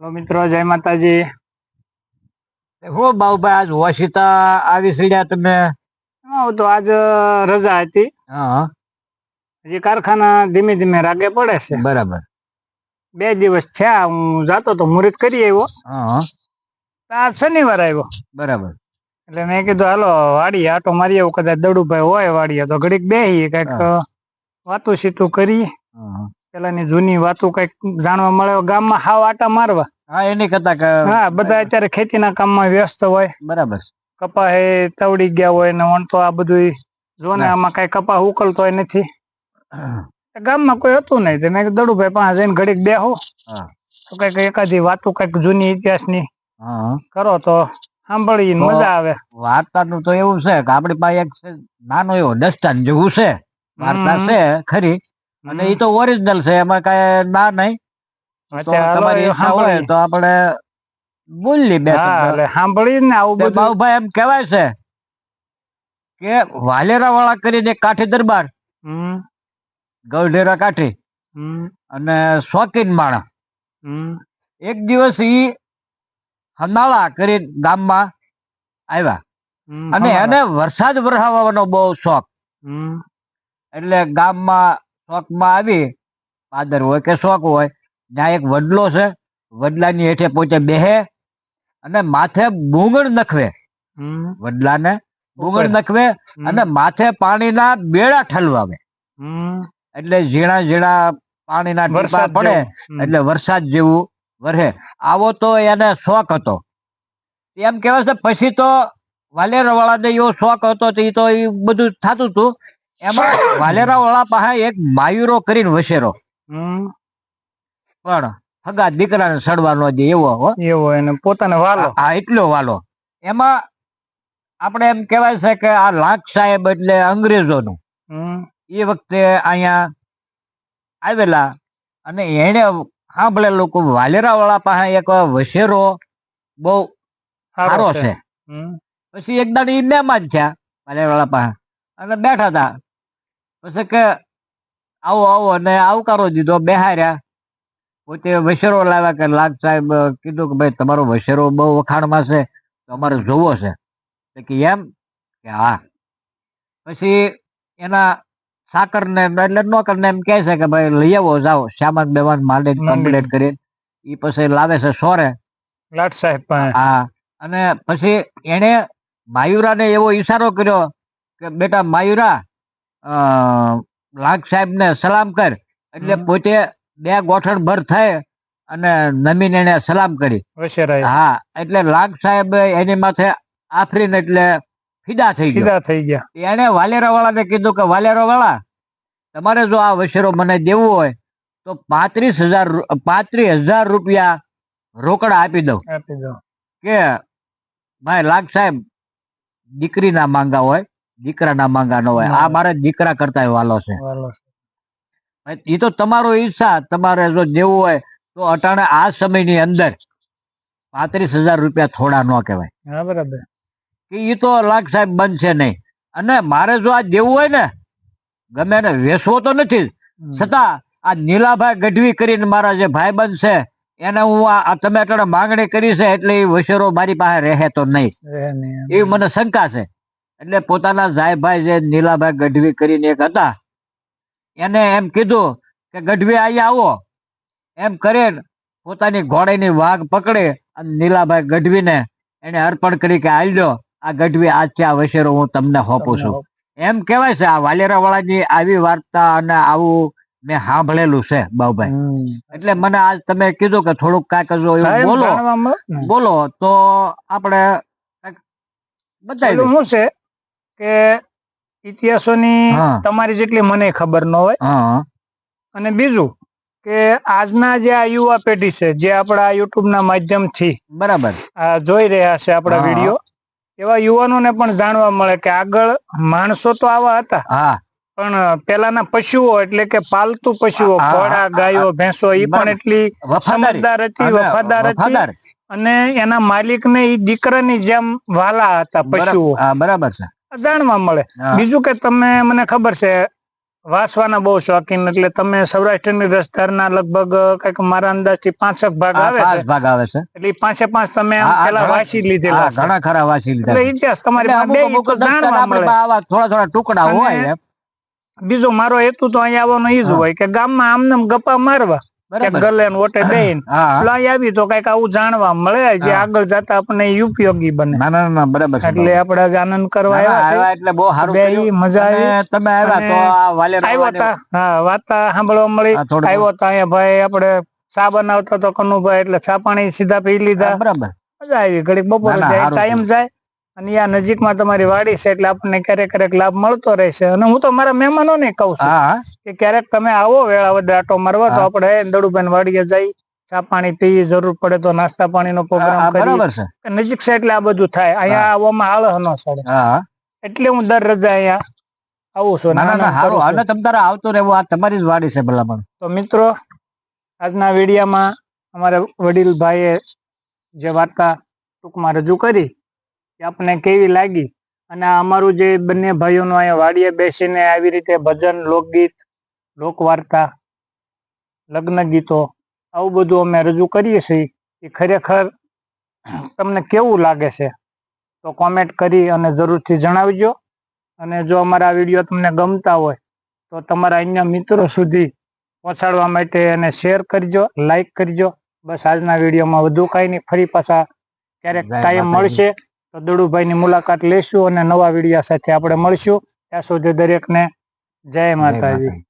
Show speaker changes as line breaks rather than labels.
Hello મિત્રો જય માતાજી.
હો બાબુભાઈ આજ વોશિતા આવી સડ્યા તમે.
હું તો આજ રજા હતી.
હા.
હજી કારખાના ધીમે ધીમે રાગે પડે છે.
બરાબર.
બે દિવસ છે હું જાતો તો મુહૂર્ત કરી આવ્યો.
હા.
શનિવાર આવ્યો.
બરાબર.
એટલે મેં કીધું હાલો વાડીએ આટો મારી આવું કદાચ દડુભાઈ હોય વાડીએ તો ઘડીક બેહી કંઈક વાતું સીતું કરીએ
હા.
પેલાની જૂની વાતો કંઈક જાણવા મળે ગામમાં હાવ આટા મારવા.
હા એની કરતા
હા બધા અત્યારે ખેતીના કામમાં વ્યસ્ત હોય.
બરાબર
કપા એ તવડી ગયા હોય ને વણ તો આ બધું જો ને. આમાં કઈ કપા ઉકલતો નથી. ગામમાં કોઈ હતું નહીં. મેં દડુભાઈ પાસે જઈને ઘડીક બેહો.
હો.
તો કંઈક એકાદી વાતો કંઈક જૂની ઇતિહાસની
હા.
કરો તો સાંભળી મજા આવે.
વાર્તાનું તો એવું છે કે આપણી પાસે એક નાનો એવો દસ્તાન જેવું છે. વાર્તા છે ખરી. અને એ તો ઓરિજિનલ છે એમાં કઈ ના નહીં. તો આપણે બોલી બે
આવું બધું.
એમ કહેવાય છે કે વાલેરા વાળા કરીને એક કાઠી દરબાર ગૌઢેરા કાઠી અને શોખીન
માણા
એક દિવસ ઈ હનાળા કરી ગામમાં આવ્યા. અને એને વરસાદ વરસાવવાનો બહુ શોખ.
હમ,
એટલે ગામમાં શોખમાં આવી. પાદર હોય કે શોખ હોય ત્યાં એક વડલો છે વડલાની હેઠે પોતે બેહે અને માથે બુંગળ નખવે. વડલાને બુંગળ નખવે અને માથે પાણીના બેડા ઠલવાવે. એટલે ઝીણા ઝીણા પાણીના ટીપા પડે એટલે વરસાદ જેવું વરહે. આવો તો એને શોખ હતો. એમ કહેવાય છે પછી તો વાલેરા વાળાને એવો શોખ હતો તો એ તો એ બધું થતું હતું એમાં વાલેરા વાળા પાસે એક માયુરો કરીને વસેરો.
હમ,
પણ હગા દીકરાને સડવાનો જે એવો હો.
એવો એને પોતાને વાલો.
હા એટલો વાલો. એમાં આપણે એમ કહેવાય છે કે આ લાખ સાહેબ એટલે અંગ્રેજોનું. એ વખતે અહીંયા આવેલા અને એને સાંભળે લોકો વાલેરા વાળા પાસે એક વસેરો બહુ સારો છે. પછી એક દાડી મહેમાન થયા વાલેરા વાળા પાસે અને બેઠા હતા પછી કે આવો આવો અને આવકારો દીધો બેહાર્યા. પોતે વસેરો લાવ્યા કે લાગ સાહેબ કીધું કે ભાઈ તમારો વસેરો બહુ વખાણમાં છે તો અમારે જોવો છે. કે એમ? કે હા. પછી એના સાકર ને એટલે નોકર ને એમ કહે છે કે ભાઈ લઈ આવો જાઓ. સામાન બેમાન માંડી. કમ્પ્લીટ કરી. એ પછી લાવે છે સોરે.
લાટ સાહેબ
હા. અને પછી એને માયુરાને એવો ઈશારો કર્યો કે બેટા માયુરા લાગ સાહેબ ને સલામ કર. એટલે પોતે બે ગોઠણ ભર થાય અને નમીને એને સલામ કરી. હા એટલે લાગ સાહેબ એની માથે આફરીન એટલે ફિદા થઈ ગયો.
થઈ ગયા.
એને વાલેરા વાળાને કીધું કે વાલેરા વાળા તમારે જો આ વસેરો મને દેવું હોય તો પાંત્રીસ હજાર પાંત્રીસ હજાર રૂપિયા રોકડા આપી દઉં.
આપી દઉં.
કે ભાઈ લાગ સાહેબ દીકરીના માંગા હોય દીકરાના માંગા ન હોય. આ. મારે દીકરા કરતા વાલો છે.
વાલો છે.
એ તો તમારો ઈચ્છા તમારે જો દેવું હોય તો અટાણે આ સમયની અંદર પાંત્રીસ હજાર રૂપિયા થોડા ન કહેવાય.
હા બરાબર.
કે એ તો લાખ સાહેબ બનશે નહીં. અને મારે જો આ દેવું હોય ને ગમે એને વેસવો તો નથી. છતાં આ નીલાભાઈ ગઢવી કરીને મારા જે ભાઈ છે એને હું આ તમે અટાણે માંગણી કરી છે એટલે એ વસેરો મારી પાસે રહે તો નહીં. એવી મને શંકા છે. એટલે પોતાના જાયભાઈ જે નીલાભાઈ ગઢવી કરીને એક હતા એને એમ કીધું કે ગઢવી અહીંયા આવો. એમ કરીને પોતાની ઘોડાની વાઘ પકડી અને નીલાભાઈ ગઢવીને એને અર્પણ કરી કે આલ્યો આ ગઢવી આજ આ વસેરો હું તમને હોપું છું. એમ કહેવાય છે આ વાલેરા વાળાની આવી વાર્તા અને આવું મેં સાંભળેલું છે બાબુભાઈ એટલે મને આજ તમે કીધું કે થોડુંક કાંઈક જો બોલો. બોલો તો આપણે કાંઈક બતાવી
શું છે કે ઇતિહાસોની. તમારી જેટલી મને ખબર ન હોય. અને બીજું કે આજના જે આ યુવા પેઢી છે જે આપણા યુટ્યુબ ના માધ્યમથી
બરાબર.
જોઈ રહ્યા છે આપણા વીડિયો એવા યુવાનોને પણ જાણવા મળે કે આગળ માણસો તો આવા હતા.
હા.
પણ પેલાના પશુઓ એટલે કે પાલતુ પશુઓ ઘોડા ગાયો ભેંસો એ પણ એટલી સમજદાર હતી વફાદાર હતી. અને એના માલિક ને એ દીકરાની જેમ વાલા હતા પશુઓ.
બરાબર છે.
જાણવા મળે. બીજું કે તમે મને ખબર છે વાસવાના બહુ શોખીન એટલે તમે સૌરાષ્ટ્રની રસધારના લગભગ કંઈક મારા અંદાજથી પાંચક ભાગ આવે છે.
ભાગ આવે છે.
એટલે પાંચે પાંચ તમે પેલા વાંચી લીધેલા
ઘણા ખરા વાંચી લીધા
એટલે ઇતિહાસ તમારી જાણવા મળે.
આવા થોડા થોડા ટુકડા હોય
બીજો મારો હેતુ તો અહીંયા આવવાનો ઈ જ હોય કે ગામમાં આમને ગપ્પા મારવા. ગલે ઓટે બેન
હા
એટલે અહીંયા આવી તો કંઈક આવું જાણવા મળે જે આગળ જતા આપણને ઉપયોગી બને.
ના ના ના બરાબર
એટલે આપડે આનંદ કરવા આવ્યા
આવ્યા એટલે બહુ સારું
બે મજા આવી.
તમે આવ્યા તો આ વાલેર
આવ્યો તા હા વાતા સાંભળવા મળી. આવ્યો તા અહીંયા ભાઈ આપણે ચા બનાવતા તો કનુભાઈ એટલે ચા પાણી સીધા પી લીધા.
બરાબર.
મજા આવી. ઘડીક બપોરે જાય ટાઈમ જાય. અને આ નજીકમાં તમારી વાડી છે એટલે આપણને ક્યારેક ક્યારેક લાભ મળતો રહેશે. અને હું તો મારા મહેમાનો ને કહું છું. કે ક્યારેક તમે આવો વેળાવદર આટો મારવા તો. આપણે દડુબેન વાડીએ જઈ ચા પાણી પી જરૂર પડે તો નાસ્તા પાણીનો
નો
પ્રોગ્રામ
બરાબર છે.
નજીક છે એટલે આ બધું થાય. અહીંયા આવવામાં આળહ ન સડે. એટલે હું દર રજા અહીંયા આવું છું. અને
તમ તારે આવતું રહેવું. આ તમારી જ વાડી છે ભલામણ.
તો મિત્રો આજના વિડીયામાં અમારા વડીલ ભાઈએ જે વાર્તા ટૂંકમાં રજૂ કરી એ આપણને કેવી લાગી? અને અમારું જે બંને ભાઈઓનું અહીંયા વાડીએ બેસીને આવી રીતે ભજન લોકગીત લોકવાર્તા લગ્ન ગીતો આવું બધું અમે રજૂ કરીએ છીએ. એ ખરેખર તમને કેવું લાગે છે? તો કોમેન્ટ કરી અને જરૂરથી જણાવજો. અને જો અમારા વીડિયો તમને ગમતા હોય તો તમારા અન્ય મિત્રો સુધી પહોંચાડવા માટે એને શેર કરજો લાઈક કરજો. બસ આજના વિડીયોમાં વધુ કાંઈ નહીં. ફરી પાછા ક્યારેક ટાઈમ મળશે. તો દડુભાઈની મુલાકાત લેશું અને નવા વિડીયા સાથે આપણે મળશું ત્યાં સુધી દરેકને જય
માતાજી.